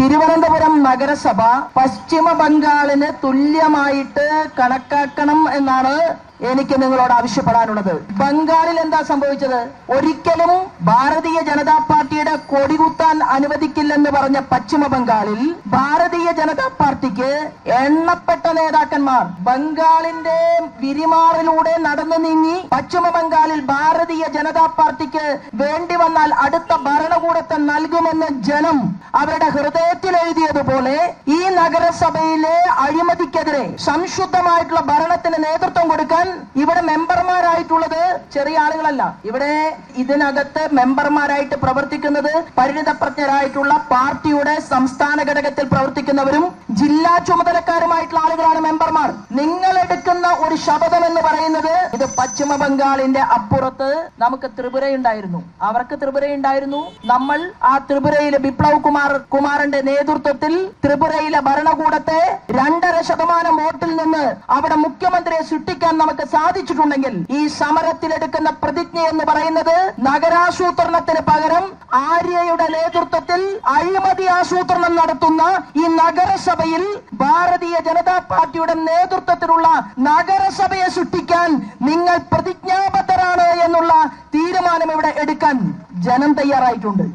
തിരുവനന്തപുരം നഗരസഭ പശ്ചിമ ബംഗാളിന് തുല്യമായിട്ട് കണക്കാക്കണം എന്നാണ് എനിക്ക് നിങ്ങളോട് ആവശ്യപ്പെടാനുള്ളത്. ബംഗാളിൽ എന്താ സംഭവിച്ചത്? ഒരിക്കലും ഭാരതീയ ജനതാ പാർട്ടിയുടെ കൊടികുത്താൻ അനുവദിക്കില്ലെന്ന് പറഞ്ഞ പശ്ചിമ ബംഗാളിൽ ഭാരതീയ ജനതാ പാർട്ടിക്ക് എണ്ണപ്പെട്ട നേതാക്കന്മാർ ബംഗാളിന്റെ വിരിമാറിലൂടെ നടന്നു നീങ്ങി പശ്ചിമ ബംഗാളിൽ ഭാരതീയ ജനതാ പാർട്ടിക്ക് വേണ്ടി വന്നാൽ അടുത്ത ഭരണകൂടത്തെ നൽകുമെന്ന് ജനം അവരുടെ ഹൃദയത്തിൽ എഴുതിയതുപോലെ ഈ നഗരസഭയിലെ അഴിമതിക്കെതിരെ സംശുദ്ധമായിട്ടുള്ള ഭരണത്തിന് നേതൃത്വം കൊടുക്കാൻ ഇവിടെ മെമ്പർമാരായിട്ടുള്ളത് ചെറിയ ആളുകളല്ല. ഇവിടെ ഇതിനകത്ത് മെമ്പർമാരായിട്ട് പ്രവർത്തിക്കുന്നത് പരിണിതപ്രജ്ഞരായിട്ടുള്ള പാർട്ടിയുടെ സംസ്ഥാന ഘടകത്തിൽ പ്രവർത്തിക്കുന്നവരും ജില്ലാ ചുമതലക്കാരുമായിട്ടുള്ള ആളുകളാണ് മെമ്പർമാർ. നിങ്ങൾ എടുക്കുന്ന ഒരു ശബദം എന്ന് പറയുന്നത് ഇത് പശ്ചിമ ബംഗാളിന്റെ അപ്പുറത്ത് നമുക്ക് ത്രിപുരയുണ്ടായിരുന്നു. അവർക്ക് ത്രിപുരയുണ്ടായിരുന്നു. നമ്മൾ ആ ത്രിപുരയിലെ ബിപ്ലവ് കുമാർ കുമാറിന്റെ നേതൃത്വത്തിൽ ത്രിപുരയിലെ ഭരണകൂടത്തെ രണ്ടര ശതമാനം വോട്ടിൽ നിന്ന് അവിടെ മുഖ്യമന്ത്രിയെ സൃഷ്ടിക്കാൻ നമുക്ക് സാധിച്ചിട്ടുണ്ടെങ്കിൽ ഈ സമരത്തിലെടുക്കുന്ന പ്രതിജ്ഞ എന്ന് പറയുന്നത് നഗരാസൂത്രണത്തിന് പകരം ആര്യയുടെ നേതൃത്വത്തിൽ അഴിമതി ആസൂത്രണം നടത്തുന്ന ഈ നഗരസഭയിൽ ഭാരതീയ ജനതാ പാർട്ടിയുടെ നേതൃത്വത്തിലുള്ള നഗരസഭയെ സൃഷ്ടിക്കാൻ നിങ്ങൾ പ്രതിജ്ഞാബദ്ധരാണ് എന്നുള്ള തീരുമാനം ഇവിടെ എടുക്കാൻ ജനം തയ്യാറായിട്ടുണ്ട്.